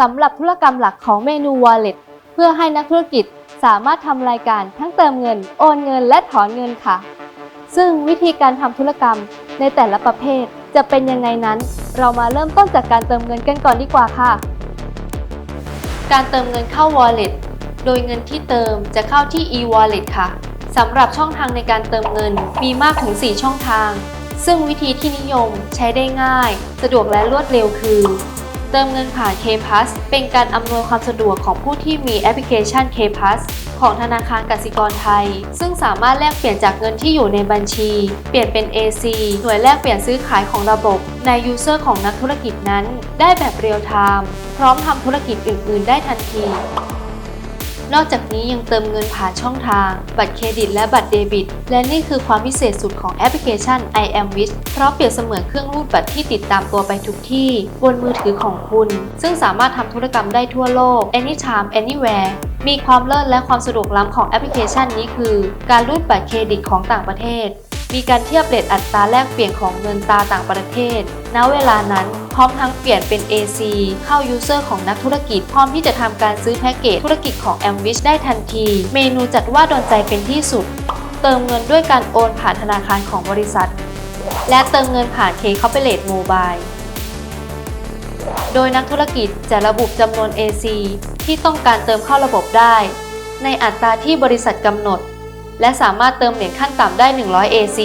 สำหรับธุรกรรมหลักของเมนู Wallet เพื่อให้นักธุรกิจสามารถทำรายการทั้งเติมเงิน โอนเงินและถอนเงินค่ะ ซึ่งวิธีการทำธุรกรรมในแต่ละประเภทจะเป็นยังไงนั้น เรามาเริ่มต้นจากการเติมเงินกันก่อนดีกว่าค่ะ การเติมเงินเข้า Wallet โดยเงินที่เติมจะเข้าที่ e-wallet ค่ะสำหรับช่องทางในการเติมเงินมีมากถึง 4 ช่องทาง ซึ่งวิธีที่นิยมใช้ได้ง่าย สะดวกและรวดเร็วคือ เติมเงินผ่าน K-Pass เป็นการอำนวยความสะดวกของผู้ที่มีแอปพลิเคชัน K-Pass ของธนาคารกสิกรไทย ซึ่งสามารถแลกเปลี่ยนจากเงินที่อยู่ในบัญชี เปลี่ยนเป็น AC หน่วยแลกเปลี่ยนซื้อขายของระบบในยูเซอร์ของนักธุรกิจนั้น ได้แบบเรียลไทม์พร้อมทำธุรกิจอื่น ๆ ได้ทันที นอกจากนี้ยังเติมเงินผ่านช่องทาง บัตรเครดิตและบัตรเดบิต และนี่คือความพิเศษสุดของแอปพลิเคชัน i am Wish เพราะเปรียบเสมือนเครื่องรูดบัตรที่ติดตามตัวไปทุกที่ บนมือถือของคุณ ซึ่งสามารถทำธุรกรรมได้ทั่วโลก anytime anywhere มีความเลิศและความสะดวกล้ำของแอปพลิเคชันนี้คือ การรูดบัตรเครดิตของต่างประเทศ มีการเทียบเรทอัตราแลกเปลี่ยนของเงินตราต่างประเทศ ณ เวลานั้นพร้อมทั้งเปลี่ยนเป็น AC เข้ายูเซอร์ของนักธุรกิจ พร้อมที่จะทำการซื้อแพ็กเกจธุรกิจของ a m w i s h ได้ทันที เมนูจัดว่าโดนใจเป็นที่สุด เติมเงินด้วยการโอนผ่านธนาคารของบริษัท และเติมเงินผ่าน K Corporate Mobile โดยนักธุรกิจจะระบุจำนวน AC ที่ต้องการเติมเข้าระบบได้ ในอัตราที่บริษัทกำหนด และสามารถเติมเหรียญขั้นต่ำได้ 100 AC